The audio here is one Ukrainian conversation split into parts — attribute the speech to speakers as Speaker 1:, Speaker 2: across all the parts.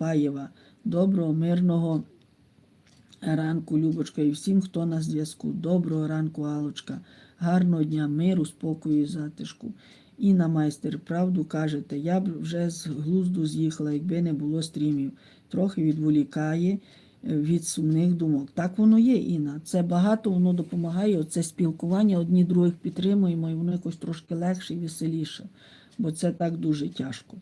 Speaker 1: Купаєва. Доброго, мирного ранку, Любочка, і всім, хто на зв'язку. Доброго ранку, Алочка. Гарного дня, миру, спокою і затишку. Інна майстер, правду кажете, я б вже з глузду з'їхала, якби не було стрімів. Трохи відволікає е, від сумних думок. Так воно є, Інна. Це багато, воно допомагає. Це спілкування, одні других підтримуємо, і воно якось трошки легше і веселіше, бо це так дуже тяжко.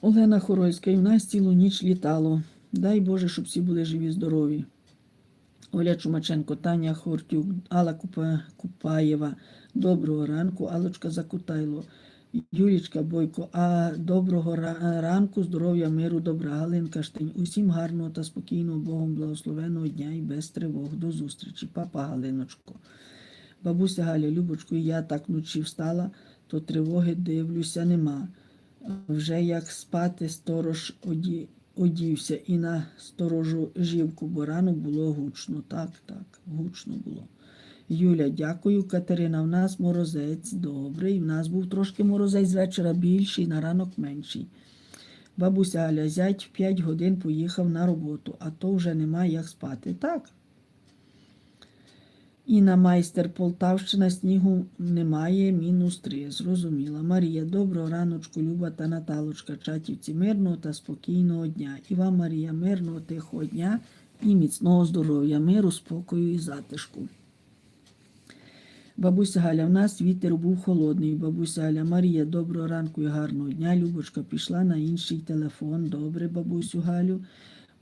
Speaker 1: Олена Хорольська, і в нас цілу ніч літало. Дай Боже, щоб всі були живі, здорові. Оля Чумаченко, Таня Хортюк, Алла Купа- Купаєва. Доброго ранку, Алочка Закутайло, Юлічка Бойко. А доброго ранку, здоров'я, миру, добра, Галинка Штень. Усім гарного та спокійного Богом благословеного дня і без тривог. До зустрічі. Папа Галиночко. Бабуся Галя, Любочко, я так вночі встала, то тривоги дивлюся, нема. Вже як спати, сторож оді, одівся і на сторожу жівку, бо рано було гучно. Так, так, гучно було. Юля, дякую. Катерина, в нас морозець добрий. В нас був трошки морозець з вечора більший, на ранок менший. Бабуся Галя, зять в 5 годин поїхав на роботу, а то вже немає як спати. Так. Інна майстер Полтавщина, снігу немає, мінус 3. Зрозуміла. Марія, доброго раночку, Люба та Наталочка, чатівці, мирного та спокійного дня. І вам, Марія, мирного, тихого дня і міцного здоров'я, миру, спокою і затишку. Бабуся Галя, в нас вітер був холодний. Бабуся Галя, Марія, доброго ранку і гарного дня. Любочка пішла на інший телефон. Добре, бабусю Галю.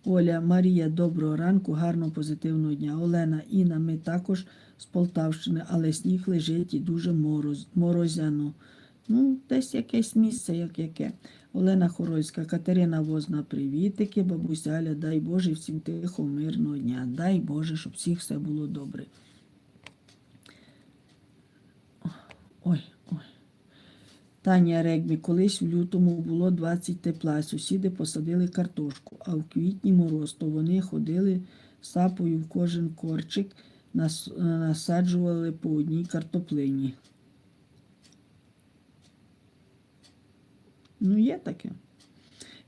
Speaker 1: Оля, Марія, доброго ранку, гарного позитивного дня. Олена, Інна, ми також з Полтавщини, але сніг лежить і дуже мороз, морозяно. Ну, десь якесь місце, як яке. Олена Хорольська, Катерина Возна, привітики. Бабуся Аля, дай Боже, всім тихого, мирного дня. Дай Боже, щоб всіх все було добре. Ой. Таня Регбі, колись в лютому було 20 тепла, сусіди посадили картошку, а в квітні мороз, то вони ходили сапою в кожен корчик, насаджували по одній картоплині. Ну, є таке.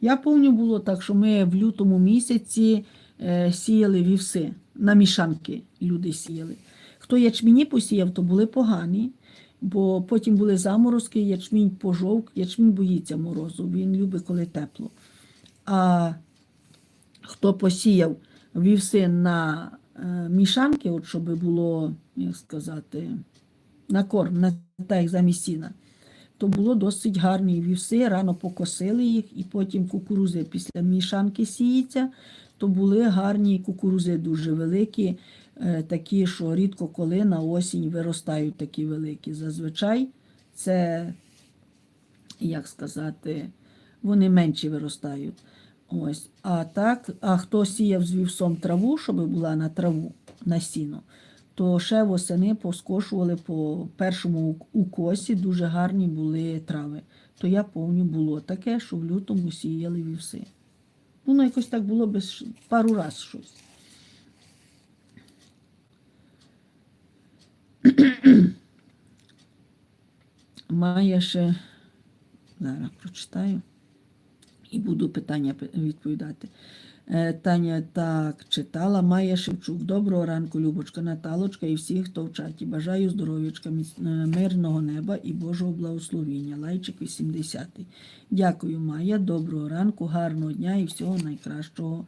Speaker 1: Я пам'ятаю, було так, що ми в лютому місяці е, сіяли вівси, на мішанки люди сіяли. Хто ячміні посіяв, то були погані, бо потім були заморозки, ячмінь пожовк, ячмінь боїться морозу, він любить, коли тепло. А хто посіяв вівси на е, мішанки, от щоб було, як сказати, на корм, на так як замість сіна, то було досить гарні вівси, рано покосили їх, і потім кукурузи після мішанки сіється, то були гарні кукурузи дуже великі, такі, що рідко коли на осінь виростають такі великі. Зазвичай це, як сказати, вони менші виростають. Ось. А так, а хто сіяв з вівсом траву, щоб була на траву, на сіно, то ще восени поскошували по першому укосі, дуже гарні були трави. То я пам'ятаю, було таке, що в лютому сіяли вівси. Воно якось так було без пару раз щось. Має ще, зараз прочитаю і буду питання відповідати. Е, Таня так читала. Майя Шевчук. Доброго ранку, Любочка, Наталочка і всі, хто в чаті. Бажаю здоров'ячка, е, мирного неба і Божого благословіння. Лайчик 80. Дякую, Майя. Доброго ранку, гарного дня і всього найкращого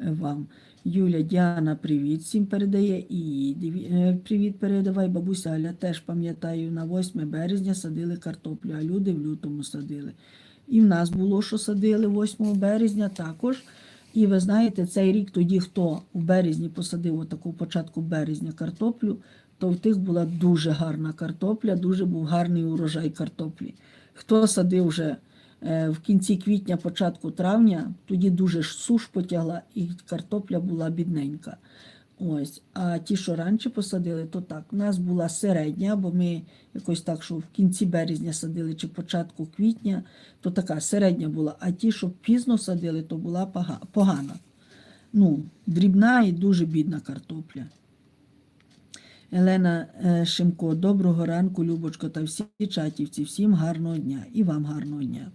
Speaker 1: вам. Юля Діана, привіт всім передає. І е, привіт передавай. Бабуся Аля теж пам'ятаю, на 8 березня садили картоплю, а люди в лютому садили. І в нас було, що садили 8 березня також. І ви знаєте, цей рік тоді, хто в березні посадив отаку початку березня картоплю, то в тих була дуже гарна картопля, дуже був гарний урожай картоплі. Хто садив вже в кінці квітня, початку травня, тоді дуже суш потягла, і картопля була бідненька. Ось. А ті, що раніше посадили, то так. У нас була середня, бо ми якось так, що в кінці березня садили чи початку квітня, то така середня була. А ті, що пізно садили, то була погана. Ну, дрібна і дуже бідна картопля. Елена е, Шимко, доброго ранку, Любочко та всі чатівці. Всім гарного дня і вам гарного дня.